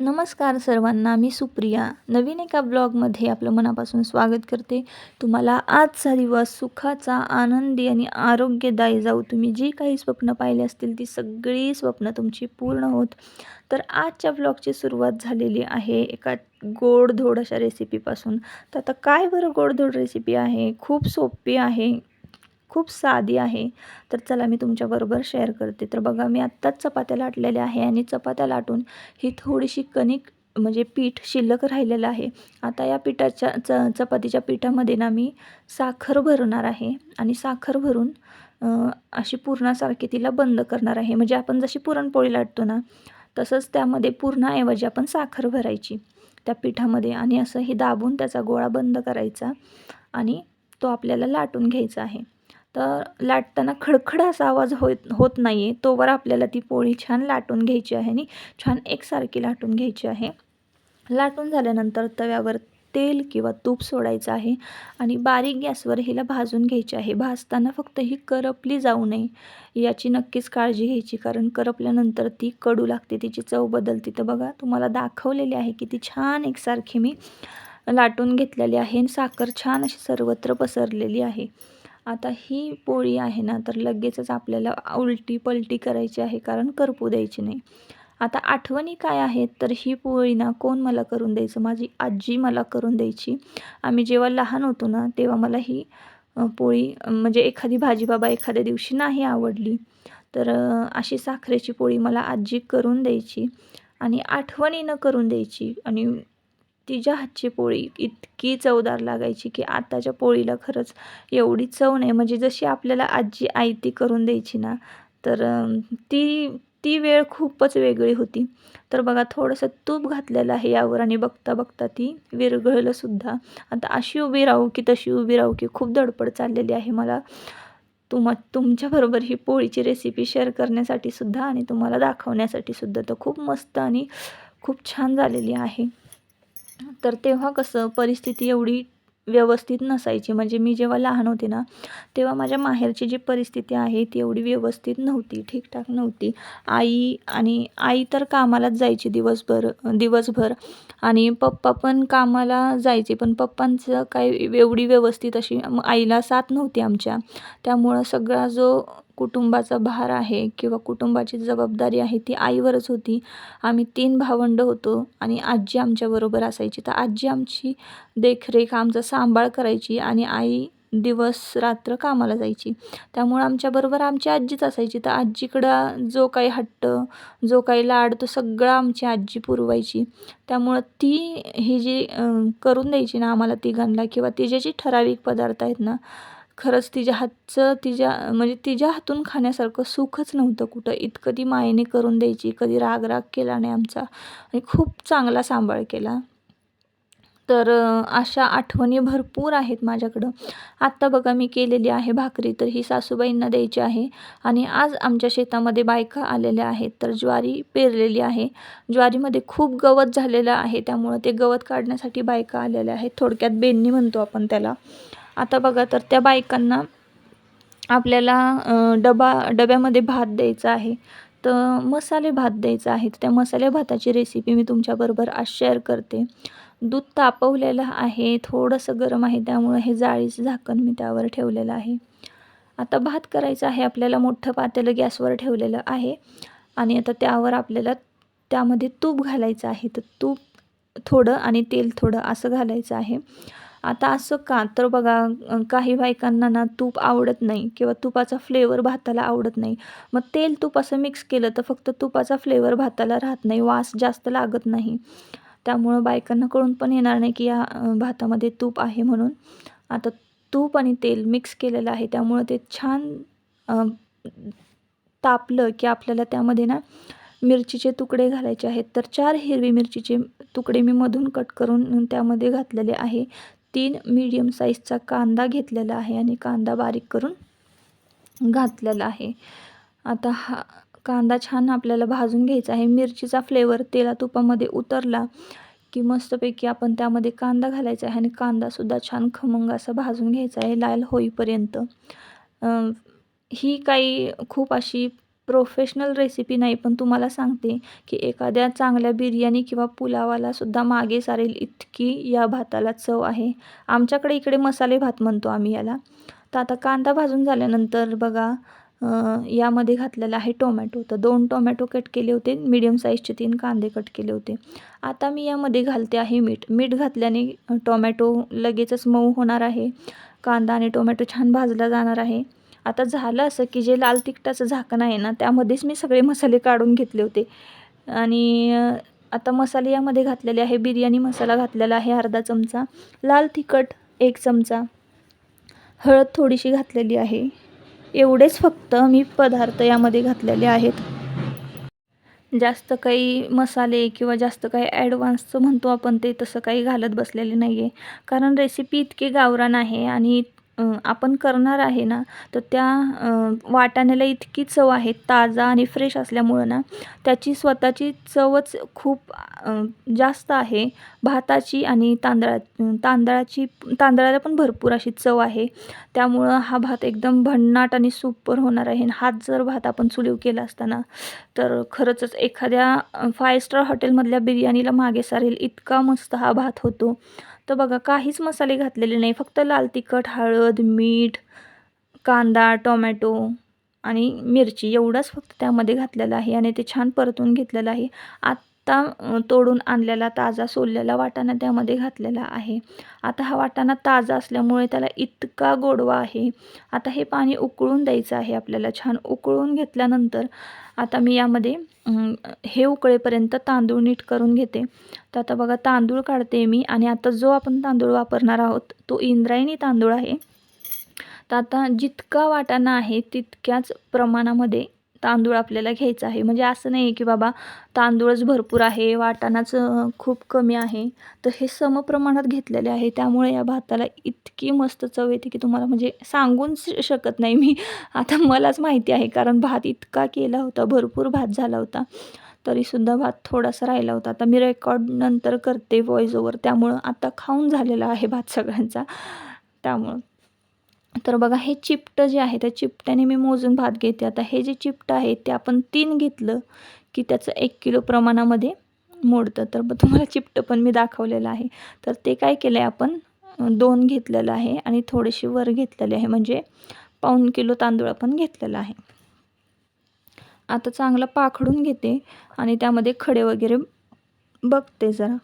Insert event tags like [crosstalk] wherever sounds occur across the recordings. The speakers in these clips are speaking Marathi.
नमस्कार सर्वांना मी सुप्रिया. नवीन एका ब्लॉगमध्ये आपलं मनापासून स्वागत करते. तुम्हाला आजचा दिवस सुखाचा आनंदी आणि आरोग्यदायी जाऊ. तुम्ही जी काही स्वप्न पाहिली असतील ती सगळी स्वप्न तुमची पूर्ण होत. तर आजच्या ब्लॉगची सुरुवात झालेली आहे एका गोडधोड अशा रेसिपीपासून तर आता काय बरं गोडधोड रेसिपी आहे? खूप सोपी आहे. खूप साधी आहे. तर चला मी तुमच्याबरोबर शेअर करते. तर बघा मी आत्ताच चपात्या लाटलेल्या आहे आणि चपात्या लाटून ही थोडीशी कणिक म्हणजे पीठ शिल्लक राहिलेलं आहे. आता या पिठाच्या च चपातीच्या पिठामध्ये ना मी साखर भरणार आहे आणि साखर भरून अशी पूर्णासारखी तिला बंद करणार आहे. म्हणजे आपण जशी पुरणपोळी लाटतो ना तसंच त्यामध्ये पूर्णाऐवजी आपण साखर भरायची त्या पिठामध्ये आणि असं हे दाबून त्याचा गोळा बंद करायचा आणि तो आपल्याला लाटून घ्यायचा आहे. तर लाटताना खडखड असा आवाज होत होत नाही आहे तोवर आपल्याला ती पोळी छान लाटून घ्यायची आहे आणि छान एकसारखी लाटून घ्यायची आहे. लाटून झाल्यानंतर तव्यावर तेल किंवा तूप सोडायचं आहे आणि बारीक गॅसवर हिला भाजून घ्यायची आहे. भाजताना फक्त ही करपली जाऊ नये याची नक्कीच काळजी घ्यायची कारण करपल्यानंतर ती कडू लागते तिची चव बदलते. तर बघा तुम्हाला दाखवलेली आहे की ती छान एकसारखी मी लाटून घेतलेली आहे आणि साखर छान अशी सर्वत्र पसरलेली आहे. आता ही पोळी आहे ना तर लगेचच आपल्याला उलटी पलटी करायची आहे कारण करपू द्यायची नाही. आता आठवणी काय आहेत? तर ही पोळी ना कोण मला करून द्यायचं? माझी आजी मला करून द्यायची. आम्ही जेव्हा लहान होतो ना तेव्हा मला ही पोळी म्हणजे एखादी भाजी बाबा एखाद्या दिवशी नाही आवडली तर अशी साखरेची पोळी मला आजी करून द्यायची आणि आठवणीनं करून द्यायची. आणि तिच्या हातची पोळी इतकी चवदार लागायची की आताच्या पोळीला खरंच एवढी चव नाही. म्हणजे जशी आपल्याला आजी आई ती करून द्यायची ना तर ती ती वेळ खूपच वेगळी होती. तर बघा थोडंसं तूप घातलेलं आहे यावर आणि बघता बघता ती विरघळलं सुद्धा. आता अशी उभी राहू की तशी उभी राहू की खूप धडपड चाललेली आहे मला. तुम तुमच्याबरोबर ही पोळीची रेसिपी शेअर करण्यासाठी सुद्धा आणि तुम्हाला दाखवण्यासाठी सुद्धा तर खूप मस्त आणि खूप छान झालेली आहे. तर तेव्हा कसं परिस्थिती एवढी व्यवस्थित नसायची. म्हणजे मी जेव्हा लहान होते ना तेव्हा माझ्या माहेरची जी परिस्थिती आहे ती एवढी व्यवस्थित नव्हती ठीकठाक नव्हती. आई आणि आई तर कामालाच जायची दिवसभर दिवसभर. आणि पप्पा पण कामाला जायचे पण पप्पांचं काही एवढी व्यवस्थित अशी आईला साथ नव्हती आमच्या. त्यामुळं सगळा जो कुटुंबाचा भार आहे किंवा कुटुंबाची जबाबदारी आहे ती आईवरच होती. आम्ही तीन भावंड होतो आणि आजी आमच्याबरोबर असायची. तर आजी आमची देखरेख आमचा सांभाळ करायची आणि आई दिवस रात्र कामाला जायची. त्यामुळं आमच्याबरोबर आमची आजीच असायची. तर आजीकडं जो काही हट्ट जो काही लाड तो सगळा आमची आजी पुरवायची. त्यामुळं ती ही जी करून द्यायची ना आम्हाला तिघांना किंवा तिचे जे ठराविक पदार्थ आहेत ना खरंच तिच्या हातचं तिच्या म्हणजे तिच्या हातून खाण्यासारखं सुखच नव्हतं कुठं. इतकं ती मायेने करून द्यायची कधी राग राग केला नाही आमचा. आणि खूप चांगला सांभाळ केला. तर अशा आठवणी भरपूर आहेत माझ्याकडं. आत्ता बघा मी केलेली आहे भाकरी तर ही सासूबाईंना द्यायची आहे. आणि आज आमच्या शेतामध्ये बायका आलेल्या आहेत तर ज्वारी पेरलेली आहे. ज्वारीमध्ये खूप गवत झालेलं आहे त्यामुळं ते गवत काढण्यासाठी बायका आलेल्या आहेत. थोडक्यात बेन्नी म्हणतो आपण त्याला. आता बघा तर त्या बायकांना आपल्याला डबा डब्यामध्ये भात द्यायचा आहे. तर मसाले भात द्यायचा आहे. तर त्या मसाले भाताची रेसिपी मी तुमच्याबरोबर आज शेअर करते. दूध तापवलेलं आहे. थोडंसं गरम आहे. त्यामुळं हे जाळीचं झाकण मी त्यावर ठेवलेलं आहे. आता भात करायचं आहे. आपल्याला मोठं पातेलं गॅसवर ठेवलेलं आहे. आणि आता त्यावर आपल्याला त्यामध्ये तूप घालायचं आहे. तर तूप थोडं आणि तेल थोडं असं घालायचं आहे. आता असं का? तर बघा काही बायकांना ना तूप आवडत नाही किंवा तुपाचा फ्लेवर भाताला आवडत नाही. मग तेल तूप असं मिक्स केलं तर फक्त तुपाचा फ्लेवर भाताला राहत नाही वास जास्त लागत नाही. त्यामुळं बायकांना कळून पण येणार नाही की या भातामध्ये तूप आहे म्हणून. आता तूप आणि तेल मिक्स केलेलं आहे त्यामुळं ते छान तापलं की आपल्याला त्यामध्ये ना मिरचीचे तुकडे घालायचे आहेत. तर चार हिरवी मिरचीचे तुकडे मी मधून कट करून त्यामध्ये घातलेले आहे. तीन मीडियम साईजचा कांदा घेतलेला आहे आणि कांदा बारीक करून घातलेला आहे. आता हा कांदा छान आपल्याला भाजून घ्यायचा आहे. मिरचीचा फ्लेवर तेला तुपामध्ये उतरला की मस्तपैकी आपण त्यामध्ये कांदा घालायचा आहे आणि कांदासुद्धा छान खमंग असा भाजून घ्यायचा आहे लाल होईपर्यंत. ही काही खूप अशी प्रोफेशनल रेसिपी नाही पण तुम्हाला सांगते की एखाद्या चांगल्या बिर्याणी किंवा पुलावाला सुद्धा मागे सारेल इतकी या भाताला चव आहे. आमच्याकडे इकडे मसाले भात म्हणतो आम्ही याला. तर आता कांदा भाजून झाल्यानंतर बघा यामध्ये घातलेला आहे टोमॅटो. तर दोन टोमॅटो कट केले होते मीडियम साईजचे तीन कांदे कट केले होते. आता मी यामध्ये घालते आहे मीठ. मीठ घातल्याने टोमॅटो लगेचच मऊ होणार आहे. कांदा आणि टोमॅटो छान भाजला जाणार आहे. आता झालं असं की जे लाल तिखटाचं झाकण आहे ना त्यामध्येच मी सगळे मसाले काढून घेतले होते. आणि आता मसाले यामध्ये घातलेले आहे बिर्याणी मसाला घातलेला आहे अर्धा चमचा लाल तिखट एक चमचा हळद थोडीशी घातलेली आहे. एवढेच फक्त मी पदार्थ यामध्ये घातलेले आहेत. जास्त काही मसाले किंवा जास्त काही ॲडव्हान्सचं म्हणतो आपण ते तसं काही घालत बसलेले नाही आहे कारण रेसिपी इतकी गावरान आहे आणि आपण करणार आहे ना तर त्या वाटाण्याला इतकी चव आहे ताजा आणि फ्रेश असल्यामुळं ना त्याची स्वतःची चवच खूप जास्त आहे. भाताची आणि तांदळा तांदळाची तांदळाला पण भरपूर अशी चव आहे. त्यामुळं हा भात एकदम भन्नाट आणि सुपर होणार आहे. आणि हाच जर भात आपण चुलीव केला असताना तर खरंचच एखाद्या फाय स्टार हॉटेलमधल्या बिर्याणीला मागे सारेल. इतका मस्त हा भात होतो. तर बघा काहीच मसाले घातलेले नाही. फक्त लाल तिखट हळद मीठ कांदा टोमॅटो आणि मिरची एवढंच फक्त त्यामध्ये घातलेलं आहे आणि ते छान परतून घेतलेलं आहे. आत्ता तोडून आणलेला ताजा सोललेला वाटाणा त्यामध्ये घातलेला आहे. आता हा वाटाणा ताजा असल्यामुळे त्याला इतका गोडवा आहे. आता हे पाणी उकळून द्यायचं आहे आपल्याला. छान उकळून घेतल्यानंतर आता मी यामध्ये हे उकळेपर्यंत तांदूळ नीट करून घेते. तर आता बघा तांदूळ काढते मी आणि आता जो आपण तांदूळ वापरणार आहोत तो इंद्रायणी तांदूळ आहे. तर आता जितका वाटाणा आहे तितक्याच प्रमाणामध्ये तांदूळ आपल्याला घ्यायचा आहे. म्हणजे असं नाही की बाबा तांदूळच भरपूर आहे वाटाणाच खूप कमी आहे. तर हे समप्रमाणात घेतलेले आहे. त्यामुळे या भाताला इतकी मस्त चव येते की तुम्हाला म्हणजे सांगून शकत नाही मी. आता मलाच माहिती आहे कारण भात इतका केला होता भरपूर भात झाला होता. तरीसुद्धा भात थोडासा राहिला होता. आता मी रेकॉर्ड नंतर करते व्हॉईस ओवर त्यामुळं आता खाऊन झालेला आहे भात सगळ्यांचा. त्यामुळं. तर बघा हे चिपटं जे आहे त्या चिपट्याने मी मोजून भात घेते. आता हे जे चिपटं आहे ते आपण तीन घेतलं की त्याचं एक किलो प्रमाणामध्ये मोडतं. तर मग तुम्हाला चिपटं पण मी दाखवलेलं आहे. तर ते काय केलं आहे आपण? दोन घेतलेलं आहे आणि थोडेसे वर घेतलेले आहे. म्हणजे पाऊण किलो तांदूळ आपण घेतलेला आहे. आता चांगलं पाखडून घेते आणि त्यामध्ये खडे वगैरे बघते जरा.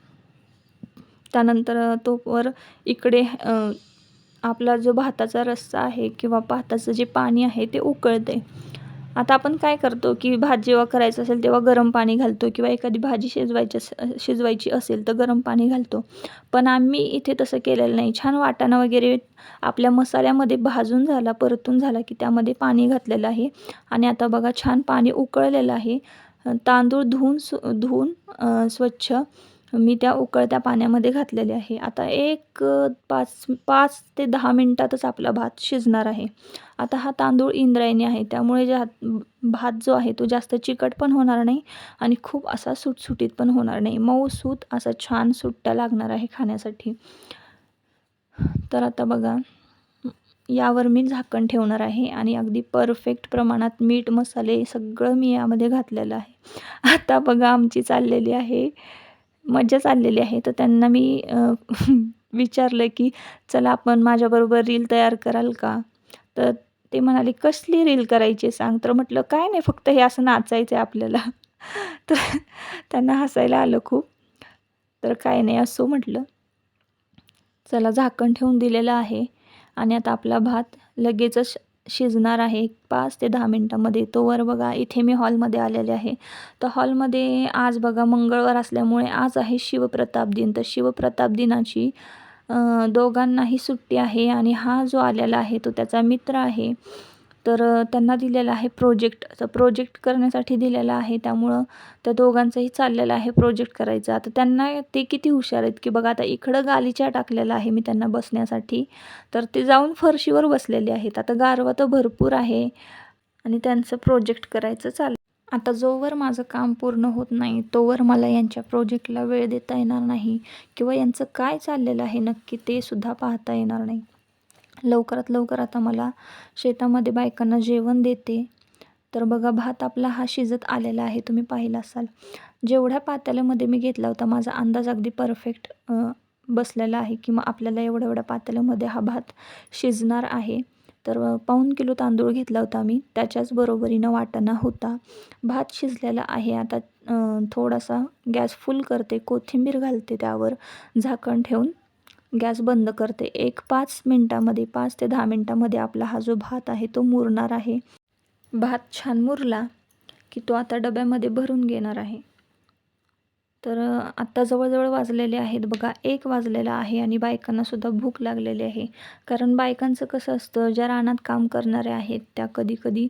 त्यानंतर तोवर तो वर इकडे आपला जो भाताचा रस्सा आहे किंवा भाताचं जे पाणी आहे ते उकळते. आता आपण काय करतो की भात जेव्हा करायचं असेल तेव्हा गरम पाणी घालतो किंवा एखादी भाजी शिजवायची अस- शिजवायची असेल तर गरम पाणी घालतो. पण आम्ही इथे तसं केलेलं नाही. छान वाटाणा वगैरे आपल्या मसाल्यामध्ये भाजून झाला परतून झाला की त्यामध्ये पाणी घातलेलं आहे. आणि आता बघा छान पाणी उकळलेलं आहे. तांदूळ धुवून सु धुवून स्वच्छ मी त्या उकळत्या पाण्यामध्ये घातलेले आहे. आता एक पाच पाच ते दहा मिनटातच आपला भात शिजणार आहे. आता हा तांदूळ इंद्रायणी आहे. त्यामुळे जा भात जो आहे तो जास्त चिकट पण होणार नाही आणि खूप असा सुटसुटीत पण होणार नाही. मऊ सूत असा छान सुट्टा लागणार आहे खाण्यासाठी. तर आता बघा यावर मी झाकण ठेवणार आहे आणि अगदी परफेक्ट प्रमाणात मीठ मसाले सगळं मी यामध्ये घातलेलं आहे. आता बघा आमची चाललेली आहे. मज्जा चाललेली आहे. तर त्यांना मी [laughs] विचारलं की चला आपण माझ्याबरोबर रील तयार कराल का? तर ते म्हणाले कसली रील करायची सांग? तर म्हटलं काय नाही फक्त हे असं नाचायचं आहे आपल्याला. [laughs] तर त्यांना हसायला आलं खूप. तर काय नाही असो म्हटलं. चला झाकण ठेवून दिलेलं आहे आणि आता आपला भात लगेचच शिजणार आहे. पाच ते दहा मिनटामध्ये तोवर बघा इथे मी हॉलमध्ये आलेले आहे. तर हॉलमध्ये आज बघा मंगळवार असल्यामुळे आज आहे शिवप्रताप दिन. तर शिवप्रताप दिनाची दोघांनाही सुट्टी आहे आणि हा जो आलेला आहे तो त्याचा मित्र आहे. तर त्यांना दिलेला आहे प्रोजेक्ट. तर प्रोजेक्ट करण्यासाठी दिलेला आहे. त्यामुळं त्या दोघांचंही चाललेलं आहे प्रोजेक्ट करायचा. आता त्यांना ते किती हुशार आहेत की बघा आता इकडं गालीच्या टाकलेलं आहे मी त्यांना बसण्यासाठी. तर ते जाऊन फरशीवर बसलेले आहेत. आता गारवा तर भरपूर आहे आणि त्यांचं प्रोजेक्ट करायचं चाल. आता जोवर माझं काम पूर्ण होत नाही तोवर मला यांच्या प्रोजेक्टला वेळ देता येणार नाही किंवा यांचं काय चाललेलं आहे नक्की ते सुद्धा पाहता येणार नाही. लवकरात लवकर आता मला शेतामध्ये बायकांना जेवण देते. तर बघा भात आपला हा शिजत आलेला आहे तुम्ही पाहिला असाल. जेवढ्या पातेल्यामध्ये मी घेतला होता माझा अंदाज अगदी परफेक्ट बसलेला आहे की मग आपल्याला एवढ्या एवढ्या पातेल्यामध्ये हा भात शिजणार आहे. तर पाऊण किलो तांदूळ घेतला होता मी त्याच्याच बरोबरीनं वाटाणा होता. भात शिजलेला आहे आता थोडासा गॅस फुल करते कोथिंबीर घालते त्यावर झाकण ठेवून. गॅस बंद करते. एक पाच मिनटामध्ये पाच ते दहा मिनटामध्ये आपला हा जो भात आहे तो मुरणार आहे. भात छान मुरला की तो आता डब्यामध्ये भरून घेणार आहे. तर आत्ता जवळजवळ वाजलेले आहेत बघा. एक वाजलेला आहे आणि बायकांनासुद्धा भूक लागलेली आहे. कारण बायकांचं कसं असतं ज्या रानात काम करणाऱ्या आहेत त्या कधी कधी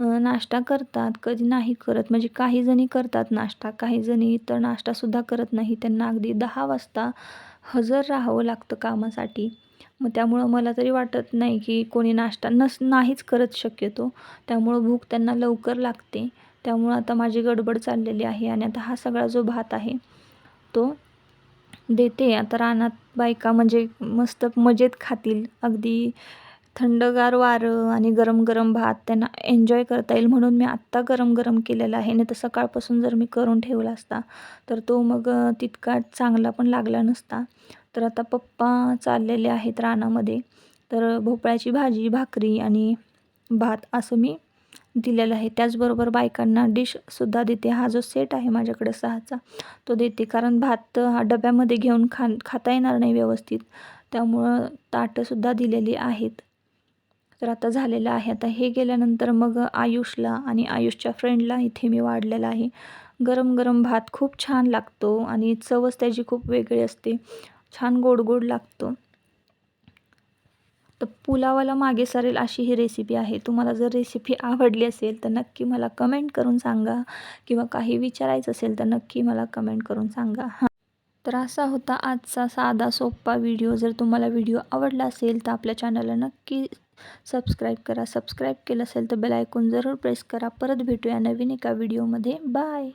नाश्ता करतात कधी नाही करत. म्हणजे काही जणी करतात नाश्ता काही जणी तर नाश्तासुद्धा करत नाही. त्यांना अगदी दहा वाजता हजर राहावं लागतं कामासाठी. मग त्यामुळं मला तरी वाटत नाही की कोणी नाश्ता नस नाहीच करत शक्यतो. त्यामुळं भूक त्यांना लवकर लागते. त्यामुळं आता माझी गडबड चाललेली आहे आणि आता हा सगळा जो भात आहे तो देते. आता रानात बायका म्हणजे मस्त मजेत खातील. अगदी थंडगार वारं आणि गरम गरम भात त्यांना एन्जॉय करता येईल म्हणून मी आत्ता गरम गरम केलेला आहे. नाही तर सकाळपासून जर मी करून ठेवला असता तर तो मग तितका चांगला पण लागला नसता. तर आता पप्पा चाललेले आहेत रानामध्ये. तर भोपळ्याची भाजी भाकरी आणि भात असं मी दिलेलं आहे. त्याचबरोबर बायकांना डिशसुद्धा देते. हा जो सेट आहे माझ्याकडे सहाचा तो देते. कारण भात हा डब्यामध्ये घेऊन खा खाता येणार नाही व्यवस्थित. त्यामुळं ताटंसुद्धा दिलेली आहेत. तर आता झालेलं आहे. आता हे गेल्यानंतर मग आयुषला आणि आयुषच्या फ्रेंडला इथे मी वाढलेला आहे. गरम गरम भात खूप छान लागतो आणि चवच त्याची खूप वेगळी असते. छान गोड गोड लागतो. तर पुलावाला मागे सरेल अशी ही रेसिपी आहे. तुम्हाला जर रेसिपी आवडली असेल तर नक्की मला कमेंट करून सांगा. किंवा काही विचारायचं असेल तर नक्की मला कमेंट करून सांगा. हां. तर असा होता आजचा साधा सोप्पा व्हिडिओ जर तुम्हाला व्हिडिओ आवडला असेल तर आपल्या चॅनलला नक्की सबस्क्राईब करा. सबस्क्राईब केलं असेल तर बेल ऐकून जरूर प्रेस करा. परत भेटूया नवीन एका व्हिडिओमध्ये बाय